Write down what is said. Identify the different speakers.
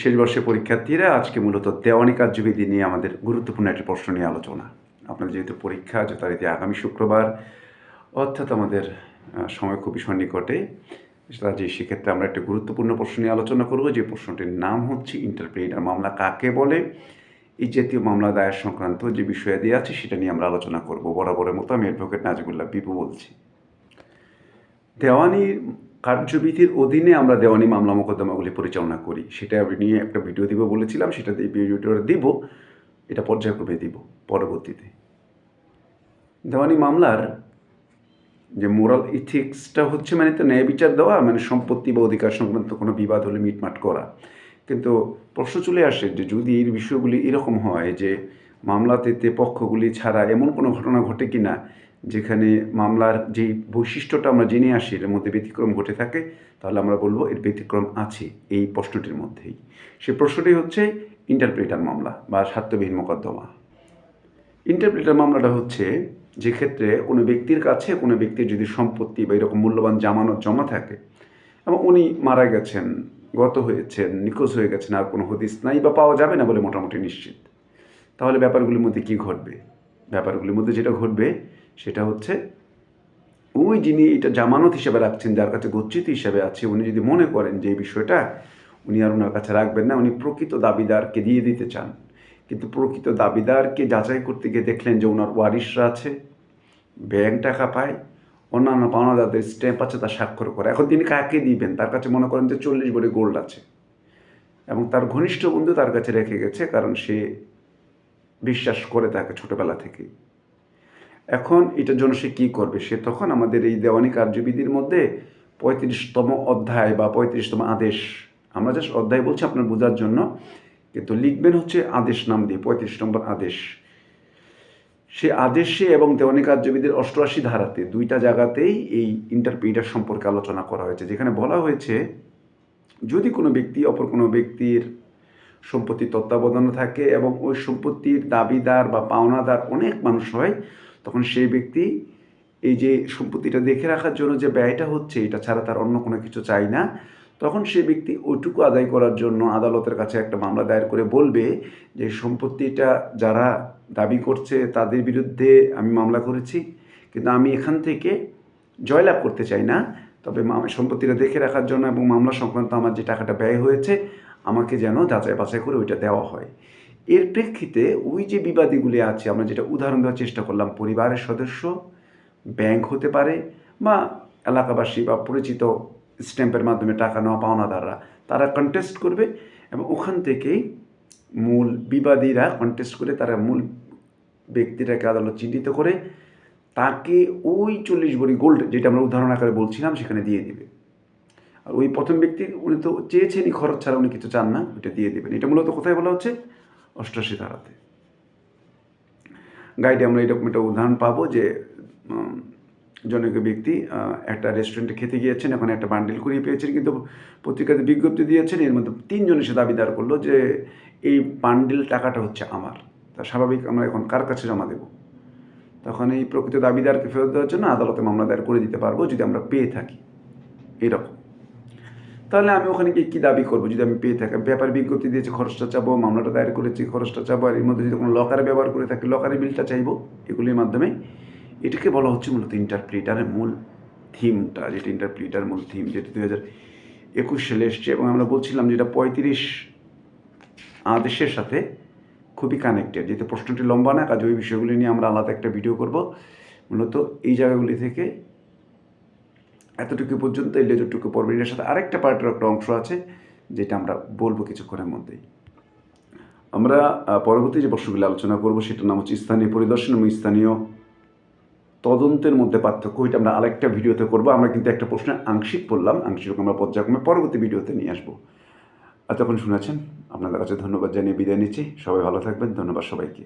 Speaker 1: শেষ বর্ষের পরীক্ষার্থীরা আজকে মূলত দেওয়ানি কার্যবিধি নিয়ে আমাদের গুরুত্বপূর্ণ একটি প্রশ্ন নিয়ে আলোচনা। আপনাদের যেহেতু পরীক্ষা, যথারীতি আগামী শুক্রবার, অর্থাৎ আমাদের সময় খুবই সন্নিকটে যে সেক্ষেত্রে আমরা একটা গুরুত্বপূর্ণ প্রশ্ন নিয়ে আলোচনা করব, যে প্রশ্নটির নাম হচ্ছে ইন্টারপ্রেটার মামলা কাকে বলে? এই জাতীয় মামলা দায়ের সংক্রান্ত যে বিষয়াদি আছে, সেটা নিয়ে আমরা আলোচনা করব। বরাবরের মতো আমি অ্যাডভোকেট নাজিবুল্লাহ বিপু বলছি। দেওয়ানি কার্যবিধির অধীনে আমরা দেওয়ানি মামলা মোকদ্দমাগুলি পরিচালনা করি। সেটা নিয়ে একটা ভিডিও দিব বলেছিলাম, সেটা ভিডিওটা দিব, এটা পর্যায়ক্রমে দিব পরবর্তীতে। দেওয়ানি মামলার যে মোরাল ইথিক্সটা হচ্ছে মানে তো ন্যায় বিচার দেওয়া মানে সম্পত্তি বা অধিকার সংক্রান্ত কোনো বিবাদ হলে মিটমাট করা। কিন্তু প্রশ্ন চলে আসে যে যদি এই বিষয়গুলি এরকম হয় যে মামলাতে পক্ষগুলি ছাড়া এমন কোনো ঘটনা ঘটে কি না, যেখানে মামলার যেই বৈশিষ্ট্যটা আমরা জেনে আসি, এর মধ্যে ব্যতিক্রম ঘটে থাকে, তাহলে আমরা বলব এর ব্যতিক্রম আছে এই প্রশ্নটির মধ্যেই। সে প্রশ্নটি হচ্ছে ইন্টারপ্রেটার মামলা বা স্বার্থবিহীন মোকদ্দমা। ইন্টারপ্রেটার মামলাটা হচ্ছে যে ক্ষেত্রে কোনো ব্যক্তির কাছে কোনো ব্যক্তির যদি সম্পত্তি বা এরকম মূল্যবান জামানত জমা থাকে, এবং উনি মারা গেছেন, গত হয়েছেন, নিখোঁজ হয়ে গেছেন, আর কোনো হদিস নাই বা পাওয়া যাবে না বলে মোটামুটি নিশ্চিত। তাহলে ব্যাপারগুলির মধ্যে কী ঘটবে? ব্যাপারগুলির মধ্যে যেটা ঘটবে, সেটা হচ্ছে ওই যিনি এটা জামানত হিসেবে রাখছেন, যার কাছে গচ্ছিত হিসেবে আছে, উনি যদি মনে করেন যে এই বিষয়টা উনি আর ওনার কাছে রাখবেন না, উনি প্রকৃত দাবিদারকে দিয়ে দিতে চান। কিন্তু প্রকৃত দাবিদারকে যাচাই করতে গিয়ে দেখলেন যে ওনার ওয়ারিশরা আছে, ব্যাংক টাকা পায়, অন্যান্য পাওনাদারদের স্ট্যাম্প আছে তার স্বাক্ষর করে। এখন তিনি কাকে দিবেন? তার কাছে মনে করেন যে চল্লিশ বড়ি গোল্ড আছে। এবং তার ঘনিষ্ঠ বন্ধু তার কাছে রেখে গেছে, কারণ সে বিশ্বাস করে তাকে ছোটবেলা থেকে এখন এটার জন্য সে কী করবে? সে তখন আমাদের এই দেওয়ানি কার্যবিধির মধ্যে পঁয়ত্রিশতম অধ্যায় বা পঁয়ত্রিশতম আদেশ, আমরা জাস্ট অধ্যায় বলছি আপনার বোঝার জন্য, কিন্তু লিখবেন হচ্ছে আদেশ নাম দিয়ে, পঁয়ত্রিশ নম্বর আদেশ। সে আদেশে এবং দেওয়ানি কার্যবিধির অষ্টআশি ধারাতে দুইটা জায়গাতেই এই ইন্টারপ্রিটার সম্পর্কে আলোচনা করা হয়েছে, যেখানে বলা হয়েছে, যদি কোনো ব্যক্তি অপর কোনো ব্যক্তির সম্পত্তি তত্ত্বাবধানে থাকে এবং ওই সম্পত্তির দাবিদার বা পাওনাদার অনেক মানুষ হয়, তখন সেই ব্যক্তি এই যে সম্পত্তিটা দেখে রাখার জন্য যে ব্যয়টা হচ্ছে, এটা ছাড়া তার অন্য কোনো কিছু চাই না। তখন সে ব্যক্তি ওইটুকু আদায় করার জন্য আদালতের কাছে একটা মামলা দায়ের করে বলবে যে, সম্পত্তিটা যারা দাবি করছে তাদের বিরুদ্ধে আমি মামলা করেছি, কিন্তু আমি এখান থেকে জয়লাভ করতে চাই না। তবে সম্পত্তিটা দেখে রাখার জন্য এবং মামলা সংক্রান্ত আমার যে টাকাটা ব্যয় হয়েছে আমাকে যেন যাচাই বাছাই করে ওইটা দেওয়া হয়। এর প্রেক্ষিতে ওই যে বিবাদীগুলি আছে, আমরা যেটা উদাহরণ দেওয়ার চেষ্টা করলাম, পরিবারের সদস্য, ব্যাংক হতে পারে বা এলাকাবাসী বা পরিচিত স্ট্যাম্পের মাধ্যমে টাকা নেওয়া পাওনাদাররা, তারা কন্টেস্ট করবে এবং ওখান থেকেই মূল বিবাদীরা কন্টেস্ট করে তারা মূল ব্যক্তিটাকে আদালত চিহ্নিত করে তাকে ওই চল্লিশ ভরি গোল্ড যেটা আমরা উদাহরণ আকারে বলছিলাম, সেখানে দিয়ে দিবে। আর ওই প্রথম ব্যক্তি, উনি তো চেয়েছেনই খরচ ছাড়া উনি কিছু চান না, ওইটা দিয়ে দেবেন। এটা মূলত কোথায় বলা হচ্ছে? অষ্টাশি ধারাতে। গাইডে আমরা এরকম একটা উদাহরণ পাবো যে জনৈক ব্যক্তি একটা রেস্টুরেন্টে খেতে গিয়েছেন এখন একটা বান্ডিল কুড়িয়ে পেয়েছেন, কিন্তু পত্রিকাতে বিজ্ঞপ্তি দিয়েছেন, এর মধ্যে তিনজন এসে দাবিদার করল যে, এই বান্ডিল টাকাটা হচ্ছে আমার। তা স্বাভাবিক আমরা এখন কার কাছে জমা দেবো? তখন এই প্রকৃত দাবিদারকে ফেরত দেওয়ার জন্য আদালতে মামলা দায়ের করে দিতে পারব, যদি আমরা পেয়ে থাকি। এরকম। তাহলে আমি ওখানে গিয়ে কী দাবি করব? যদি আমি পেয়ে থাকি ব্যাপার বিজ্ঞপ্তি দিয়েছি, খরচটা চাবো, মামলাটা দায়ের করেছি, খরচটা চাবো, আর এর মধ্যে যদি কোনো লকারে ব্যবহার করে থাকি লকারে বিলটা চাইব, এগুলির মাধ্যমে এটাকে বলা হচ্ছে মূলত ইন্টারপ্রিটারের মূল থিমটা যেটা ইন্টারপ্রিটার মূল থিম যেটা দুই হাজার একুশ সালে এসছে। এবং আমরা বলছিলাম যেটা পঁয়ত্রিশ আদেশের সাথে খুবই কানেক্টেড যেহেতু প্রশ্নটি লম্বা না, কাজে ওই বিষয়গুলি নিয়ে আমরা আলাদা একটা ভিডিও করব। মূলত এই জায়গাগুলি থেকে এতটুকু পর্যন্ত এই লেজরটুকু পর্বের এর সাথে আরেকটা পার্টের একটা অংশ আছে, যেটা আমরা বলব কিছুক্ষণের মধ্যেই। আমরা পরবর্তী যে প্রশ্নগুলি আলোচনা করব, সেটার নাম হচ্ছে স্থানীয় পরিদর্শন এবং স্থানীয় তদন্তের মধ্যে পার্থক্য। এটা আমরা আরেকটা ভিডিওতে করব। আমরা কিন্তু একটা প্রশ্নের আংশিক পড়লাম, আংশিক আমরা পর্যায়ক্রমে পরবর্তী ভিডিওতে নিয়ে আসব। এতক্ষণ শুনেছেন, আপনাদের কাছে ধন্যবাদ জানিয়ে বিদায় নিচ্ছি। সবাই ভালো থাকবেন, ধন্যবাদ সবাইকে।